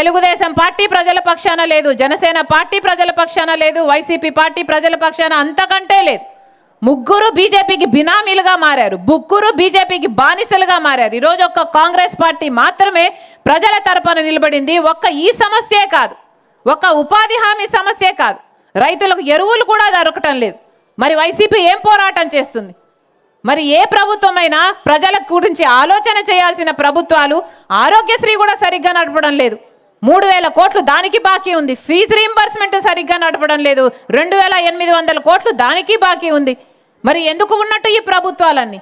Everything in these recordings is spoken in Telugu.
తెలుగుదేశం పార్టీ ప్రజల పక్షాన లేదు జనసేన పార్టీ ప్రజల పక్షాన లేదు వైసీపీ పార్టీ ప్రజల పక్షాన అంతకంటే లేదు. ముగ్గురు బీజేపీకి బినామీలుగా మారారు ముగ్గురు బీజేపీకి బానిసలుగా మారారు. ఈరోజు ఒక్క కాంగ్రెస్ పార్టీ మాత్రమే ప్రజల తరపున నిలబడింది. ఒక్క ఈ సమస్యే కాదు ఒక ఉపాధి హామీ సమస్యే కాదు. రైతులకు ఎరువులు కూడా దొరకటం లేదు. మరి వైసీపీ ఏం పోరాటం చేస్తుంది? మరి ఏ ప్రభుత్వమైనా ప్రజల గురించి ఆలోచన చేయాల్సిన ప్రభుత్వాలు ఆరోగ్యశ్రీ కూడా సరిగ్గా నడపడం లేదు. మూడు వేల కోట్లు దానికి బాకీ ఉంది. ఫీజు రీంబర్స్మెంట్ సరిగ్గా నడపడం లేదు. రెండు వేల ఎనిమిది వందల కోట్లు దానికి బాకీ ఉంది. మరి ఎందుకు ఉన్నట్టు ఈ ప్రభుత్వాలన్నీ?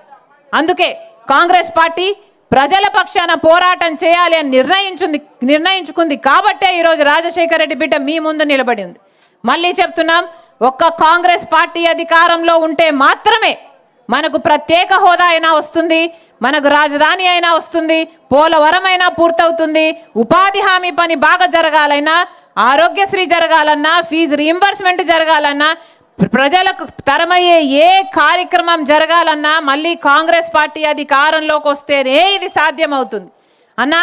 అందుకే కాంగ్రెస్ పార్టీ ప్రజల పక్షాన పోరాటం చేయాలి అని నిర్ణయించుంది నిర్ణయించుకుంది కాబట్టే ఈరోజు రాజశేఖర రెడ్డి బిడ్డ మీ ముందు నిలబడి ఉంది. మళ్ళీ చెప్తున్నాం ఒక్క కాంగ్రెస్ పార్టీ అధికారంలో ఉంటే మాత్రమే మనకు ప్రత్యేక హోదా అయినా వస్తుంది. మనకు రాజధాని అయినా వస్తుంది పోలవరమైనా పూర్తవుతుంది ఉపాధి హామీ పని బాగా జరగాలన్నా ఆరోగ్యశ్రీ జరగాలన్నా ఫీజు రీంబర్స్మెంట్ జరగాలన్నా ప్రజలకు తరమయ్యే ఏ కార్యక్రమం జరగాలన్నా మళ్ళీ కాంగ్రెస్ పార్టీ అధికారంలోకి వస్తేనే ఇది సాధ్యమవుతుంది. అన్న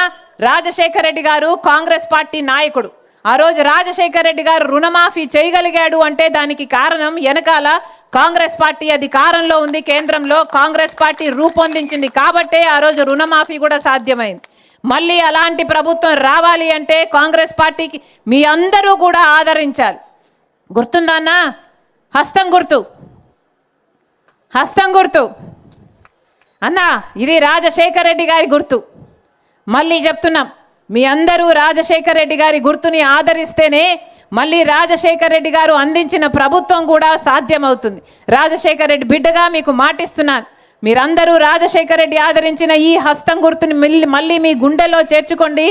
రాజశేఖర రెడ్డి గారు కాంగ్రెస్ పార్టీ నాయకుడు. ఆ రోజు రాజశేఖర రెడ్డి గారు రుణమాఫీ చేయగలిగాడు అంటే దానికి కారణం వెనకాల కాంగ్రెస్ పార్టీ అధికారంలో ఉంది కేంద్రంలో కాంగ్రెస్ పార్టీ రూపొందించింది కాబట్టే ఆ రోజు రుణమాఫీ కూడా సాధ్యమైంది. మళ్ళీ అలాంటి ప్రభుత్వం రావాలి అంటే కాంగ్రెస్ పార్టీకి మీ అందరూ కూడా ఆదరించాలి. గుర్తుందా అన్నా? హస్తం గుర్తు. హస్తం గుర్తు. అన్నా ఇది రాజశేఖర రెడ్డి గారి గుర్తు. మళ్ళీ చెప్తున్నాం. మీ అందరూ రాజశేఖర్ రెడ్డి గారి గుర్తుని ఆదరిస్తేనే మళ్ళీ రాజశేఖర్ రెడ్డి గారు అందించిన ప్రభుత్వం కూడా సాధ్యమవుతుంది. రాజశేఖర్ రెడ్డి బిడ్డగా మీకు మాటిస్తున్నాను. మీరందరూ రాజశేఖర్ రెడ్డి ఆదరించిన ఈ హస్తం గుర్తుని మళ్ళీ మళ్ళీ మీ గుండెలో చేర్చుకోండి.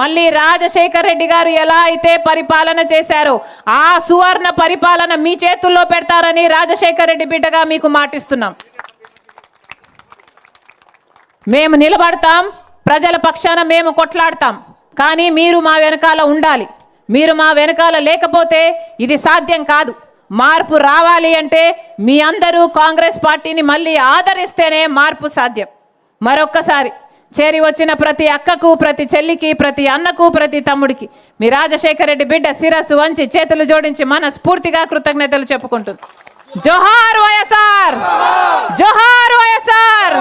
మళ్ళీ రాజశేఖర్ రెడ్డి గారు ఎలా అయితే పరిపాలన చేశారో ఆ సువర్ణ పరిపాలన మీ చేతుల్లో పెడతారని రాజశేఖర్ రెడ్డి బిడ్డగా మీకు మాటిస్తున్నాం. మేము నిలబడతాం. ప్రజల పక్షాన మేము కొట్లాడతాం. కానీ మీరు మా వెనకాల ఉండాలి. మీరు మా వెనకాల లేకపోతే ఇది సాధ్యం కాదు. మార్పు రావాలి అంటే మీ అందరూ కాంగ్రెస్ పార్టీని మళ్ళీ ఆదరిస్తేనే మార్పు సాధ్యం. మరొక్కసారి చేరి వచ్చిన ప్రతి అక్కకు ప్రతి చెల్లికి ప్రతి అన్నకు ప్రతి తమ్ముడికి మీ రాజశేఖర రెడ్డి బిడ్డ శిరస్సు వంచి చేతులు జోడించి మనస్ఫూర్తిగా కృతజ్ఞతలు చెప్పుకుంటుంది జోహార్ వైఎస్ఆర్! జోహార్ వైఎస్ఆర్!